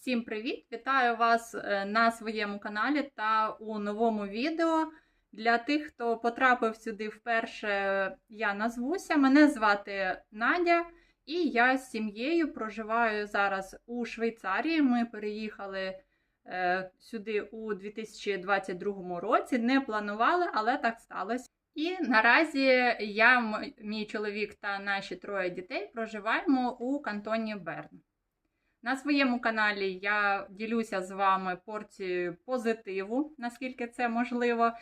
Всім привіт! Вітаю вас е, на своєму каналі та у новому відео. Для тих, хто потрапив сюди вперше, я назвуся. Мене звати Надя, і я з сім'єю проживаю зараз у Швейцарії. Ми переїхали е, сюди у 2022 році. Не планували, але так сталося. І наразі я, мій чоловік та наші троє дітей проживаємо у кантоні Берн. На своєму каналі я ділюся з вами порцією позитиву, наскільки це можливо.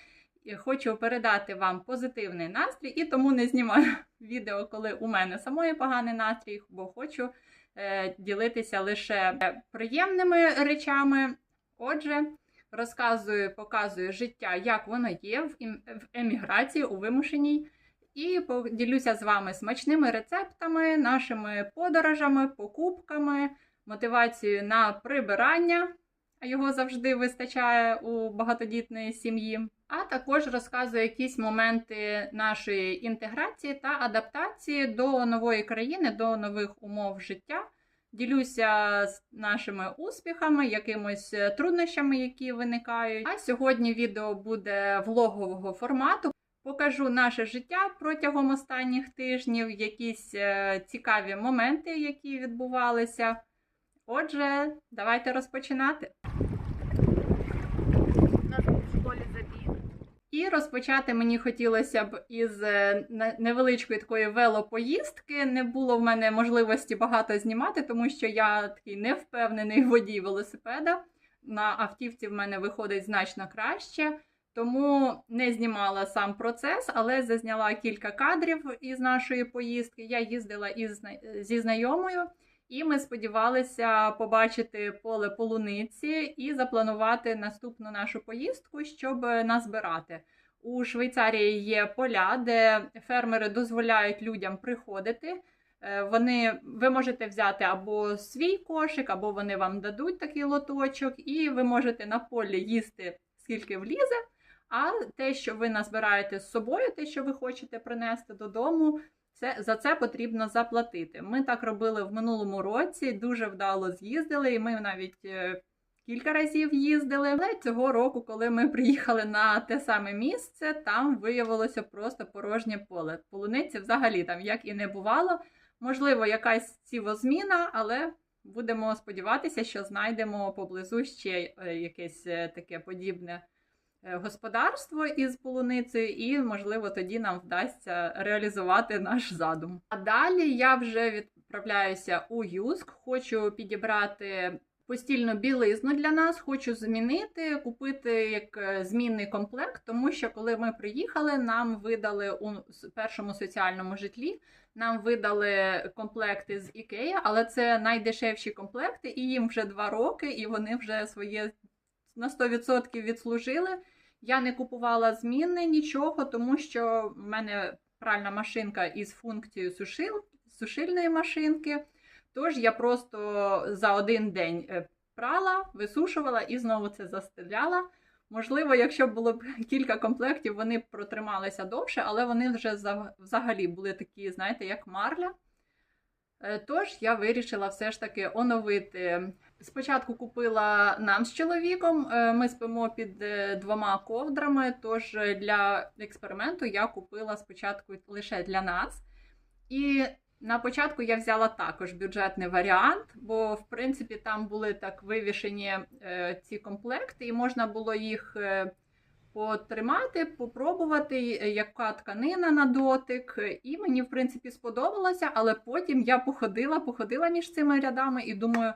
Хочу передати вам позитивний настрій, і тому не знімаю відео, коли у мене самої поганий настрій, бо хочу е, ділитися лише приємними речами. Отже, розказую, показую життя, як воно є в, в еміграції у вимушеній. І поділюся з вами смачними рецептами, нашими подорожами, покупками, мотивацією на прибирання, а його завжди вистачає у багатодітної сім'ї. А також розказую якісь моменти нашої інтеграції та адаптації до нової країни, до нових умов життя. Ділюся з нашими успіхами, якимось труднощами, які виникають. А сьогодні відео буде влогового формату. Покажу наше життя протягом останніх тижнів, якісь е, цікаві моменти, які відбувалися. Отже, давайте розпочинати. в школі забіг. І розпочати мені хотілося б із е, невеличкої такої велопоїздки. Не було в мене можливості багато знімати, тому що я такий невпевнений водій велосипеда. На автівці в мене виходить значно краще. Тому не знімала сам процес, але зазняла кілька кадрів із нашої поїздки. Я їздила із, зі знайомою, і ми сподівалися побачити поле полуниці і запланувати наступну нашу поїздку, щоб назбирати. У Швейцарії є поля, де фермери дозволяють людям приходити. Е, Вони ви можете взяти або свій кошик, або вони вам дадуть такий лоточок, і ви можете на полі їсти скільки влізе. А те, що ви назбираєте з собою, те, що ви хочете принести додому, це за це потрібно заплатити. Ми так робили в минулому році, дуже вдало з'їздили, і ми навіть е, кілька разів їздили. Але цього року, коли ми приїхали на те саме місце, там виявилося просто порожнє поле. Полуниці взагалі там як і не бувало. Можливо, якась цівозміна, але будемо сподіватися, що знайдемо поблизу ще е, якесь е, таке подібне господарство із полуницею, і, можливо, тоді нам вдасться реалізувати наш задум. А далі я вже відправляюся у Юск, хочу підібрати. Постільну білизну для нас хочу змінити, купити як е, змінний комплект, тому що коли ми приїхали, нам видали у першому соціальному житлі, нам видали комплекти з Ікея, але це найдешевші комплекти, і їм вже два роки, і вони вже своє на 100% відслужили. Я не купувала зміни нічого, тому що в мене пральна машинка із функцією сушил, сушильної машинки. Тож я просто за один день е, прала, висушувала і знову це застеляла. Можливо, якщо було б кілька комплектів, вони б протрималися довше, але вони вже взагалі були такі, знаєте, як марля. Е, Тож я вирішила все ж таки оновити. Спочатку купила нам з чоловіком. е, Ми спимо під е, двома ковдрами. Тож е, для експерименту я купила спочатку лише для нас. І на початку я взяла також бюджетний варіант, бо в принципі там були так вивішені ці комплекти, і можна було їх потримати, попробувати, яка тканина на дотик. І мені, в принципі, сподобалося, але потім я походила, походила між цими рядами і думаю: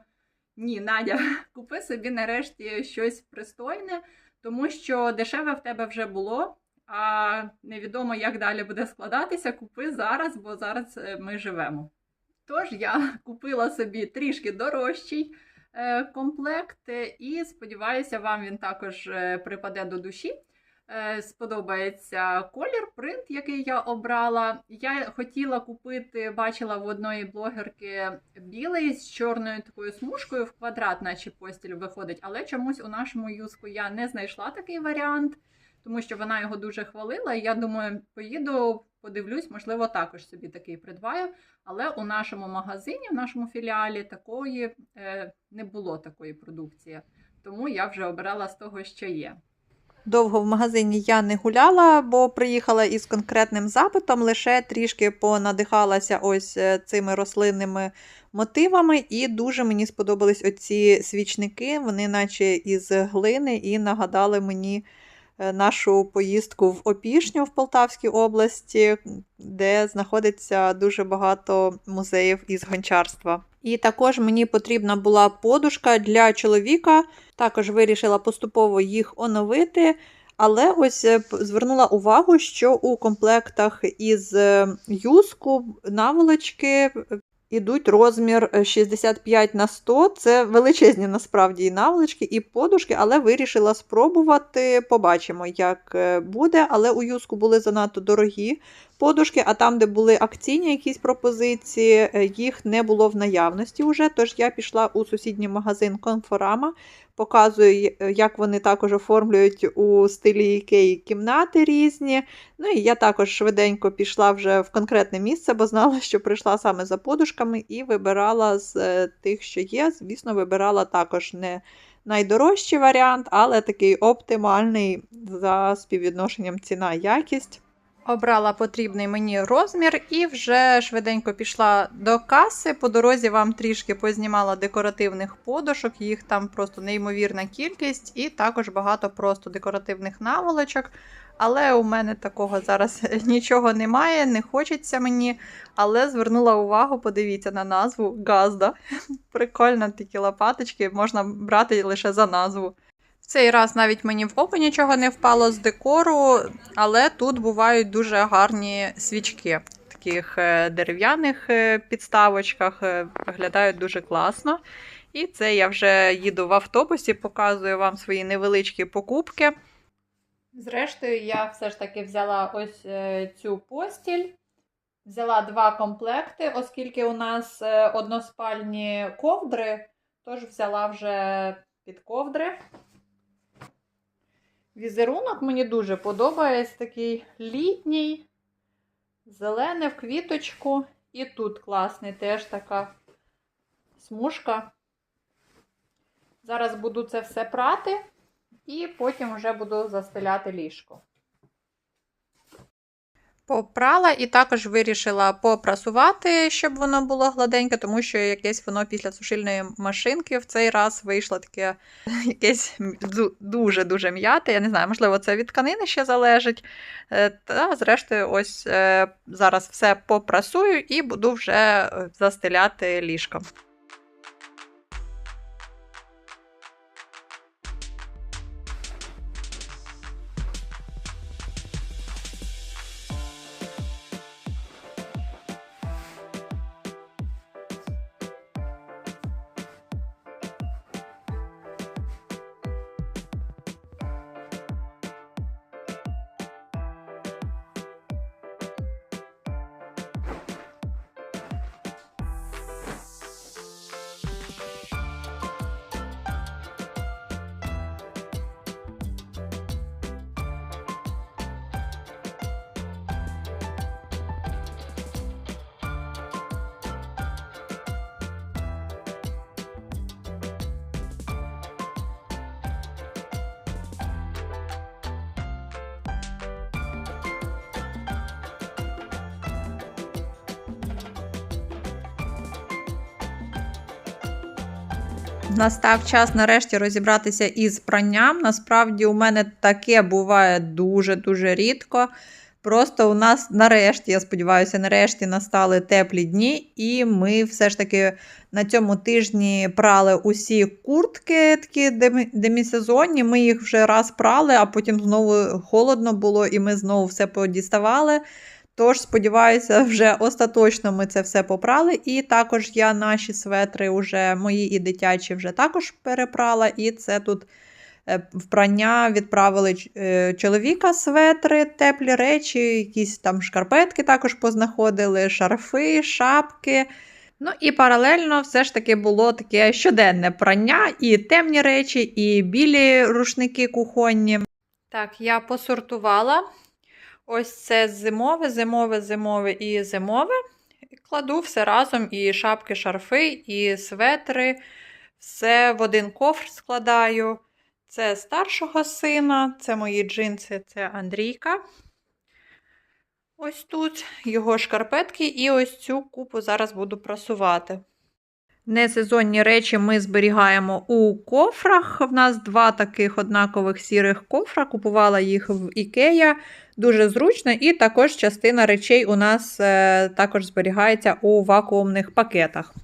ні, Надя, купи собі нарешті щось пристойне, тому що дешеве в тебе вже було. А невідомо, як далі буде складатися. Купи зараз, бо зараз е, ми живемо. Тож я купила собі трішки дорожчий е, комплект, е, і сподіваюся, вам він також припаде до душі. Е, Сподобається колір, принт, який я обрала. Я хотіла купити, бачила в одної блогерки білий з чорною такою смужкою в квадрат, наче постіль виходить, але чомусь у нашому юску я не знайшла такий варіант. тому що вона його дуже хвалила. Я думаю, поїду, подивлюсь, можливо, також собі такий придбаю. Але у нашому магазині, в нашому філіалі, такої е, не було такої продукції. Тому я вже обирала з того, що є. Довго в магазині я не гуляла, бо приїхала із конкретним запитом, лише трішки понадихалася ось е, цими рослинними мотивами, і дуже мені сподобались оці свічники. Вони, наче із глини, і нагадали мені е, нашу поїздку в Опішню в Полтавській області, де знаходиться дуже багато музеїв із гончарства. І також мені потрібна була подушка для чоловіка. Також вирішила поступово їх оновити. Але ось е, звернула увагу, що у комплектах із е, юску наволочки е, ідуть розмір е, 65 на 100. Це величезні насправді і наволочки, і подушки, але вирішила спробувати. Побачимо, як е, буде. Але у юску були занадто дорогі подушки, а там, де були акційні якісь пропозиції, е, їх не було в наявності вже. Тож я пішла у сусідній магазин Конфорама, показую, е, як вони також оформлюють у стилі Ікеї кімнати різні. Ну і я також швиденько пішла вже в конкретне місце, бо знала, що прийшла саме за подушками і вибирала з е, тих, що є. Звісно, вибирала також не найдорожчий варіант, але такий оптимальний за співвідношенням ціна-якість. Обрала потрібний мені розмір і вже швиденько пішла до каси. По дорозі вам трішки познімала декоративних подушок, їх там просто неймовірна кількість, і також багато просто декоративних наволочок. Але у мене такого зараз нічого немає, не хочеться мені. Але звернула увагу, подивіться на назву Газда. Прикольно такі лопаточки, можна брати лише за назву. Цей раз навіть мені в око нічого не впало з декору, але тут бувають дуже гарні свічки в таких е, дерев'яних е, підставочках, е, виглядають дуже класно. І це я вже їду в автобусі, показую вам свої невеличкі покупки. Зрештою, я все ж таки взяла ось цю постіль. Взяла два комплекти, оскільки у нас односпальні ковдри, тож взяла вже під ковдри. Візерунок мені дуже подобається, такий літній, зелений в квіточку. І тут класний теж така смужка. Зараз буду це все прати. І потім вже буду застеляти ліжко. Попрала і також вирішила попрасувати, щоб воно було гладеньке, тому що якесь воно після сушильної машинки в цей раз вийшло таке якесь дуже-дуже м'яте. Я не знаю, можливо, це від тканини ще залежить. Е, Та, зрештою, ось е, зараз все попрасую і буду вже е, застеляти ліжко. Настав час нарешті розібратися із пранням. Насправді, у мене таке буває дуже-дуже рідко. Просто у нас нарешті, я сподіваюся, нарешті настали теплі дні, і ми все ж таки на цьому тижні прали усі куртки, такі демісезонні. Ми їх вже раз прали, а потім знову холодно було, і ми знову все подіставали. Тож, сподіваюся, вже остаточно ми це все попрали. І також я наші светри, уже мої і дитячі, вже також перепрала. І це тут е, впрання відправили е, чоловіка светри, теплі речі, якісь там шкарпетки також познаходили, шарфи, шапки. Ну і паралельно все ж таки було таке щоденне прання, і темні речі, і білі рушники кухонні. Так, я посортувала. Ось це зимове, зимове, зимове і зимове. Кладу все разом: і шапки, шарфи, і светри. Все в один кофр складаю. Це старшого сина, це мої джинси, це Андрійка. Ось тут його шкарпетки, і ось цю купу зараз буду прасувати. Несезонні речі ми зберігаємо у кофрах. В нас два таких однакових сірих кофра. Купувала їх в Ікея. Дуже зручно, і також частина речей у нас е, також зберігається у вакуумних пакетах.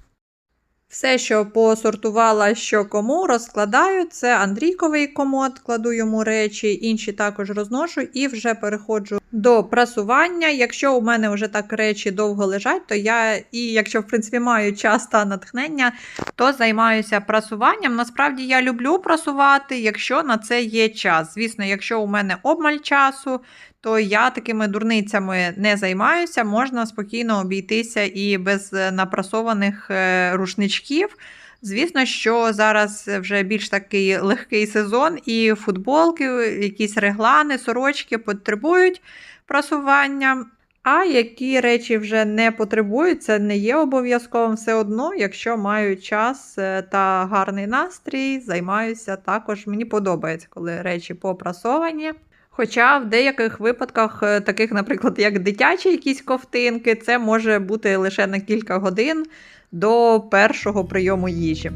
Все, що посортувала, що кому, розкладаю. Це Андрійковий комод, кладу йому речі, інші також розношу і вже переходжу до прасування. Якщо у мене вже так речі довго лежать, то я, і якщо в принципі маю час та натхнення, то займаюся прасуванням. Насправді я люблю прасувати, якщо на це є час. Звісно, якщо у мене обмаль часу, то я такими дурницями не займаюся. Можна спокійно обійтися і без е, напрасованих е, рушничків. Звісно, що зараз вже більш такий легкий сезон, і футболки, якісь реглани, сорочки потребують прасування. А які речі вже не потребують, це не є обов'язковим все одно, якщо маю час е, та гарний настрій, займаюся також. Мені подобається, коли речі попрасовані. Хоча в деяких випадках, е, таких, наприклад, як дитячі якісь ковтинки, це може бути лише на кілька годин до першого прийому їжі.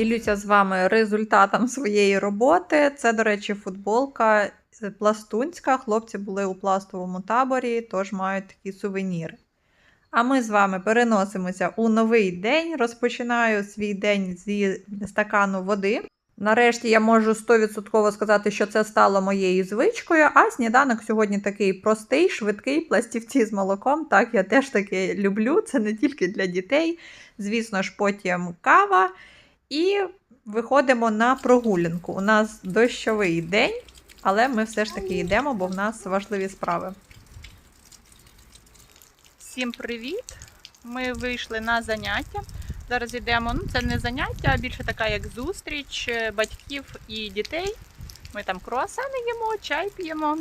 Ділюся з вами результатом своєї роботи. Це, до речі, футболка пластунська. Хлопці були у пластовому таборі, тож мають такі сувеніри. А ми з вами переносимося у новий день. Розпочинаю свій день зі стакану води. Нарешті я можу 100% сказати, що це стало моєю звичкою. А сніданок сьогодні такий простий, швидкий, пластівці з молоком. Так, я теж таки люблю. Це не тільки для дітей. Звісно ж, потім кава. І виходимо на прогулянку. У нас дощовий день, але ми все ж таки йдемо, бо в нас важливі справи. Всім привіт! Ми вийшли на заняття. Зараз йдемо. Ну, це не заняття, а більше така як зустріч е, батьків і дітей. Ми там круасани їмо, чай п'ємо.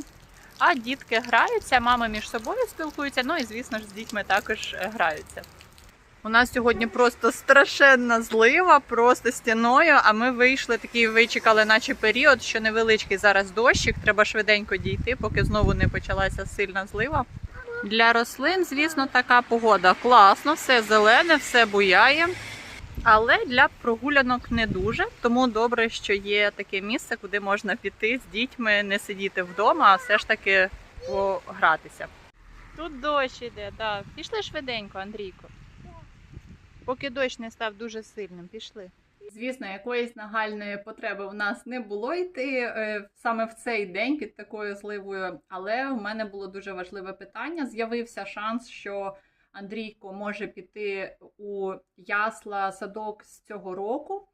А дітки граються, мами між собою спілкуються. Ну і звісно ж з дітьми також е, граються. У нас сьогодні просто страшенна злива, просто стіною. А ми вийшли такий, вичекали, наче період, що невеличкий зараз дощик. Треба швиденько дійти, поки знову не почалася сильна злива. Для рослин, звісно, така погода класно, все зелене, все буяє. Але для прогулянок не дуже. Тому добре, що є таке місце, куди можна піти з дітьми, не сидіти вдома, а все ж таки погратися. Тут дощ іде, так. Пішли швиденько, Андрійко. Поки дощ не став дуже сильним, пішли. Звісно, якоїсь нагальної потреби в нас не було йти е, саме в цей день під такою зливою. Але в мене було дуже важливе питання. З'явився шанс, що Андрійко може піти у ясла садок з цього року.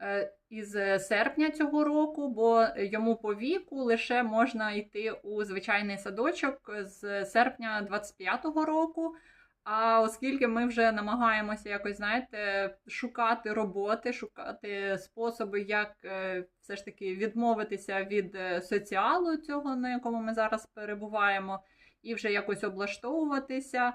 е, Із серпня цього року, бо йому по віку лише можна йти у звичайний садочок з серпня 25-го року. А оскільки ми вже намагаємося якось, знаєте, шукати роботи, шукати способи, як е, все ж таки відмовитися від е, соціалу цього, на якому ми зараз перебуваємо, і вже якось облаштовуватися,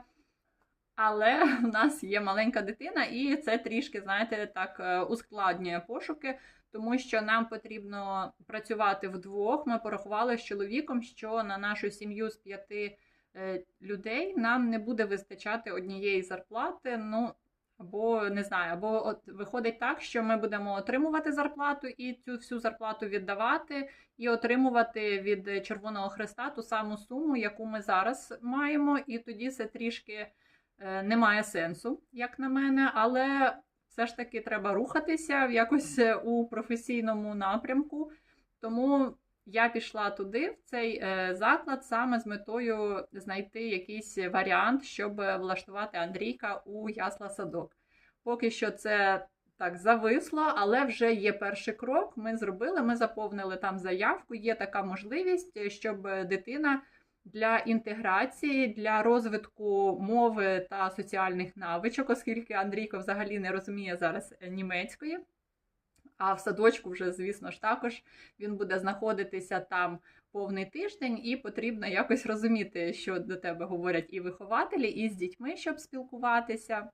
Але в нас є маленька дитина, і це трішки, знаєте, так е, ускладнює пошуки, тому що нам потрібно працювати вдвох. Ми порахували з чоловіком, що на нашу сім'ю з п'яти людей нам не буде вистачати однієї зарплати. Ну або не знаю, або от виходить так, що ми будемо отримувати зарплату і цю всю зарплату віддавати, і отримувати від Червоного Хреста ту саму суму, яку ми зараз маємо, і тоді це трішки е, не має сенсу, як на мене, але все ж таки треба рухатися якось е, у професійному напрямку. Тому я пішла туди, в цей е, заклад, саме з метою знайти якийсь варіант, щоб влаштувати Андрійка у ясла садок. Поки що це так зависло, але вже є перший крок. Ми зробили, ми заповнили там заявку. Є така можливість, щоб дитина для інтеграції, для розвитку мови та соціальних навичок, оскільки Андрійко взагалі не розуміє зараз німецької. А в садочку вже, звісно ж, також він буде знаходитися там повний тиждень, і потрібно якось розуміти, що до тебе говорять і вихователі, і з дітьми, щоб спілкуватися.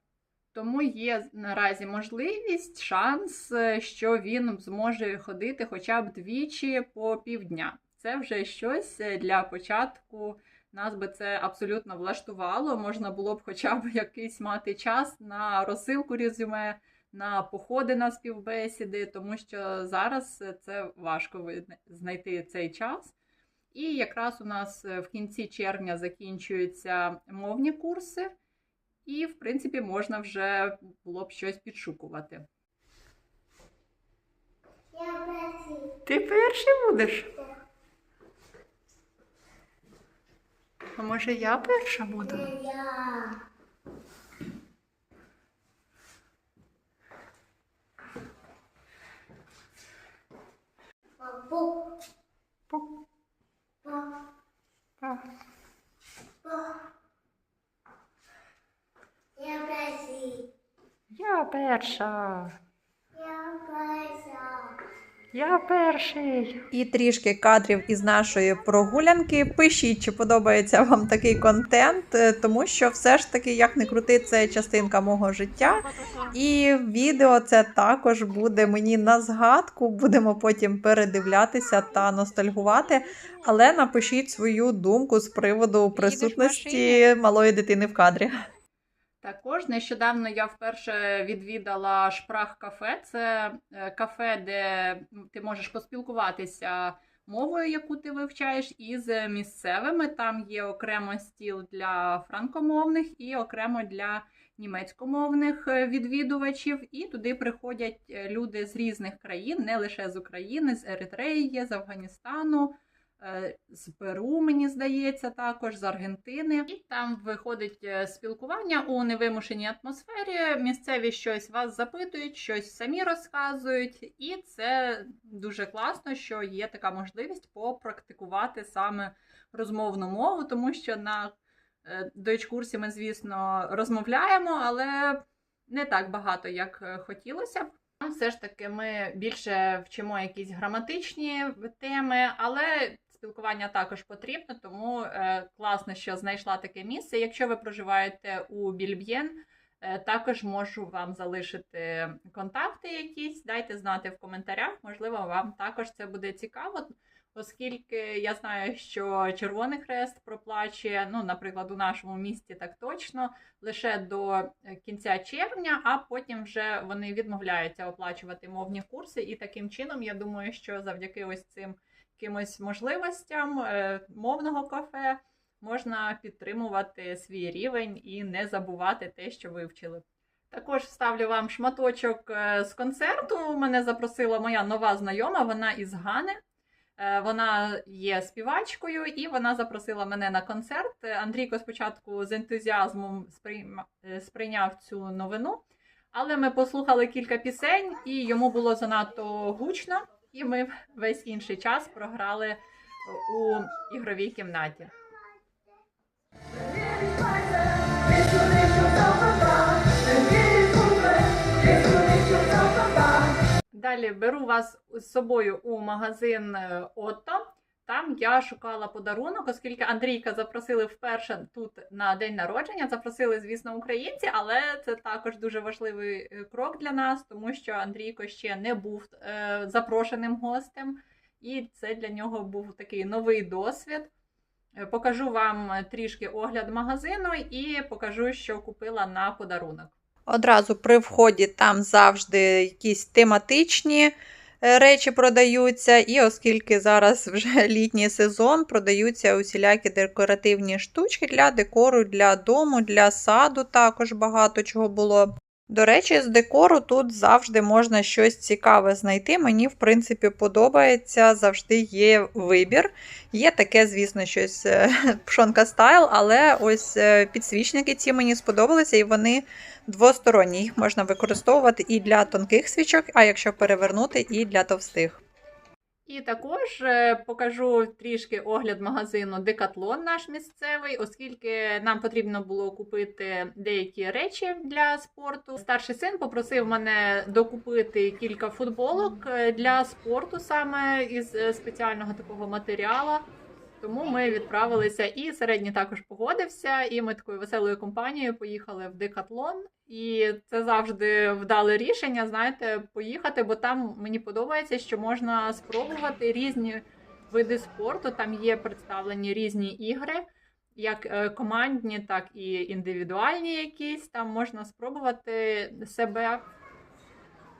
Тому є наразі можливість, шанс, е, що він зможе ходити хоча б двічі по півдня. Це вже щось е, для початку. Нас би це абсолютно влаштувало. Можна було б хоча б якийсь мати час на розсилку резюме, на походи на співбесіди, тому що зараз це важко знайти цей час. І якраз у нас е, в кінці червня закінчуються мовні курси, і, в принципі, можна вже було б щось підшукувати. Я перший. Ти перший будеш? А може я перша буду? Я. Бу. Пу. Ба. Па. Ба. Я перший. Я перша. Я перша. Я перший. І трішки кадрів із нашої прогулянки. Пишіть, чи подобається вам такий контент, е, тому що все ж таки, як не крути, це частинка мого життя. І відео це також буде мені на згадку. Будемо потім передивлятися та ностальгувати. Але напишіть свою думку з приводу присутності малої дитини в кадрі. Також нещодавно я вперше відвідала Шпрах кафе. Це е, кафе, де ти можеш поспілкуватися мовою, яку ти вивчаєш, із місцевими. Там є окремо стіл для франкомовних і окремо для німецькомовних е, відвідувачів. І туди приходять е, люди з різних країн, не лише з України, з Еритреї, з Афганістану. Е, З Перу, мені здається, також з Аргентини, і там виходить е, спілкування у невимушеній атмосфері. Місцеві щось вас запитують, щось самі розказують, і це дуже класно, що є така можливість попрактикувати саме розмовну мову, тому що на е, дойчкурсі ми, звісно, розмовляємо, але не так багато, як хотілося б. Все ж таки, ми більше вчимо якісь граматичні теми, але спілкування також потрібно, тому е, класно, що знайшла таке місце. Якщо ви проживаєте у Більб'єн, е, також можу вам залишити контакти якісь. Дайте знати в коментарях. Можливо, вам також це буде цікаво. Оскільки я знаю, що Червоний Хрест проплачує, ну, наприклад, у нашому місті так точно, лише до е, кінця червня, а потім вже вони відмовляються оплачувати мовні курси. І таким чином, я думаю, що завдяки ось цим якимось можливостям е, мовного кафе можна підтримувати свій рівень і не забувати те, що вивчили. Також вставлю вам шматочок е, з концерту. Мене запросила моя нова знайома, вона із Гани. Е, Вона є співачкою, і вона запросила мене на концерт. Андрійко спочатку з ентузіазмом сприйняв цю новину, але ми послухали кілька пісень, і йому було занадто гучно, і ми весь інший час програли у ігровій кімнаті. Далі беру вас з собою у магазин Отто. Там я шукала подарунок, оскільки Андрійка запросили вперше тут на день народження. Запросили, звісно, українці, але це також дуже важливий е, крок для нас, тому що Андрійко ще не був е, запрошеним гостем, і це для нього був такий новий досвід. Е, Покажу вам трішки огляд магазину і покажу, що купила на подарунок. Одразу при вході там завжди якісь тематичні речі продаються, і оскільки зараз вже літній сезон, продаються усілякі декоративні штучки для декору, для дому, для саду також багато чого було. До речі, з декору тут завжди можна щось цікаве знайти. Мені, в принципі, подобається, завжди є вибір. Є таке, звісно, щось е, пшонка стайл, але ось е, підсвічники ці мені сподобалися, і вони двосторонні. Їх можна використовувати і для тонких свічок, а якщо перевернути, і для товстих. І також е, покажу трішки огляд магазину Декатлон наш місцевий, оскільки нам потрібно було купити деякі речі для спорту. Старший син попросив мене докупити кілька футболок е, для спорту саме із е, спеціального такого матеріалу. Тому ми відправилися, і середній також погодився. І ми такою веселою компанією поїхали в Декатлон. І це завжди вдале рішення, знаєте, поїхати, бо там мені подобається, що можна спробувати різні види спорту. Там є представлені різні ігри, як е, командні, так і індивідуальні якісь. Там можна спробувати себе.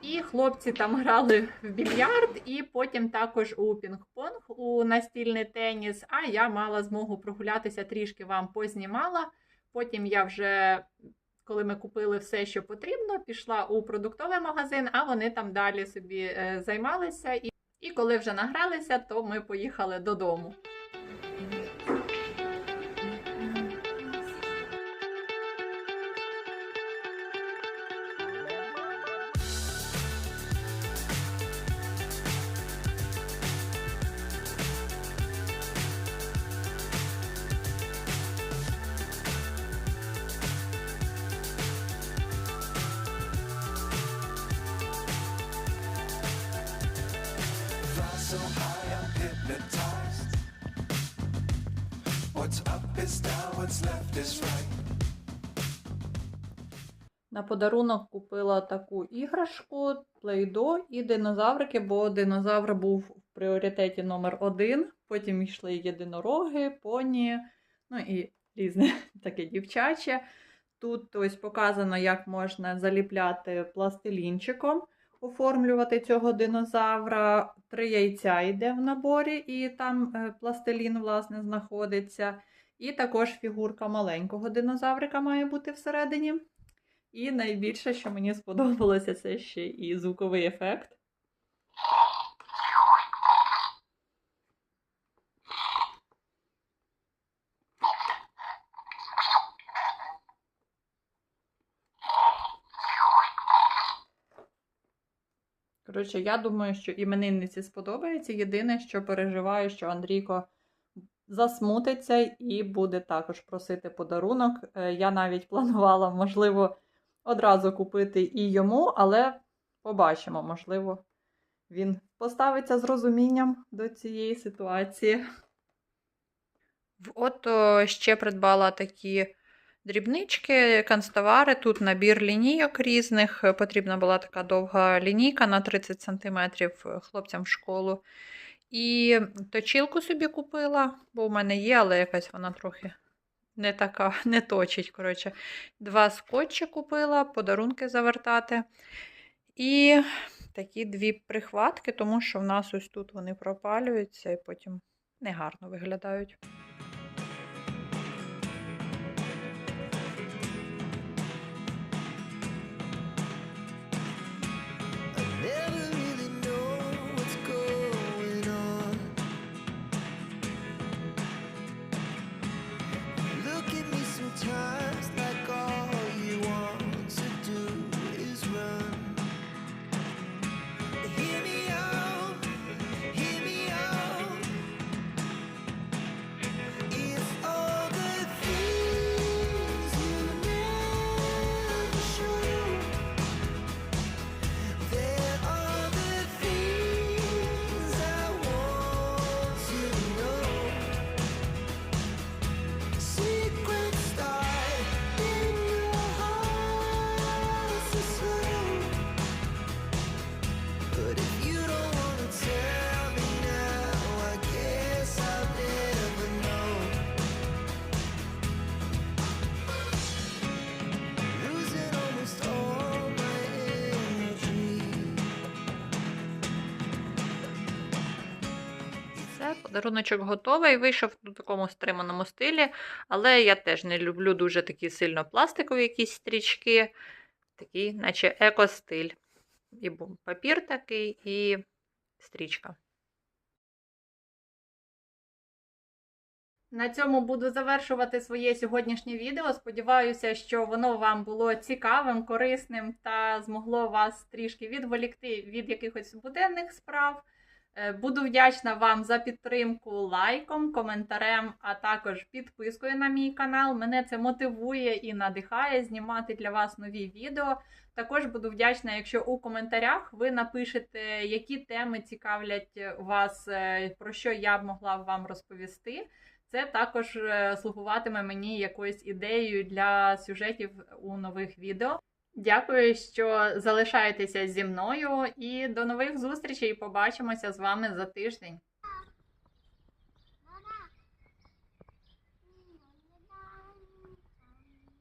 І хлопці там грали в більярд, і потім також у пінг-понг, у настільний теніс. А я мала змогу прогулятися трішки вам познімала. Потім я вже, коли ми купили все, що потрібно, пішла у продуктовий магазин, а вони там далі собі е, займалися. І, і коли вже награлися, то ми поїхали додому. На подарунок купила таку іграшку, плейдо і динозаврики, бо динозавр був в пріоритеті номер один. Потім йшли єдинороги, поні, ну і різне таке дівчаче. Тут ось показано, як можна заліпляти пластилінчиком, оформлювати цього динозавра. Три яйця йде в наборі, і там е, пластилін, власне, знаходиться. І також фігурка маленького динозаврика має бути всередині. І найбільше, що мені сподобалося, це ще і звуковий ефект. Коротше, я думаю, що іменинниці сподобається. Єдине, що переживаю, що Андрійко засмутиться і буде також просити подарунок. Е, Я навіть планувала, можливо, одразу купити і йому, але побачимо, можливо, він поставиться з розумінням до цієї ситуації. В ото ще придбала такі дрібнички, канцтовари. Тут набір лінійок різних. Потрібна була така довга лінійка на 30 см хлопцям в школу. І точілку собі купила, бо в мене є, але якась вона трохи не така, не точить. коротше. Два скотчі купила, подарунки завертати. І такі дві прихватки, тому що в нас ось тут вони пропалюються і потім негарно виглядають. Подаруночок готовий, вийшов у такому стриманому стилі, але я теж не люблю дуже такі сильно пластикові якісь стрічки, такий, наче еко-стиль. І папір такий, і стрічка. На цьому буду завершувати своє сьогоднішнє відео. Сподіваюся, що воно вам було цікавим, корисним та змогло вас трішки відволікти від якихось буденних справ. Е, Буду вдячна вам за підтримку лайком, коментарем, а також підпискою на мій канал. Мене це мотивує і надихає знімати для вас нові відео. Також буду вдячна, якщо у коментарях ви напишете, які теми цікавлять вас, е, про що я б могла вам розповісти. Це також е, слугуватиме мені якоюсь ідеєю для сюжетів у нових відео. Дякую, що залишаєтеся зі мною, і до нових зустрічей. Побачимося з вами за тиждень.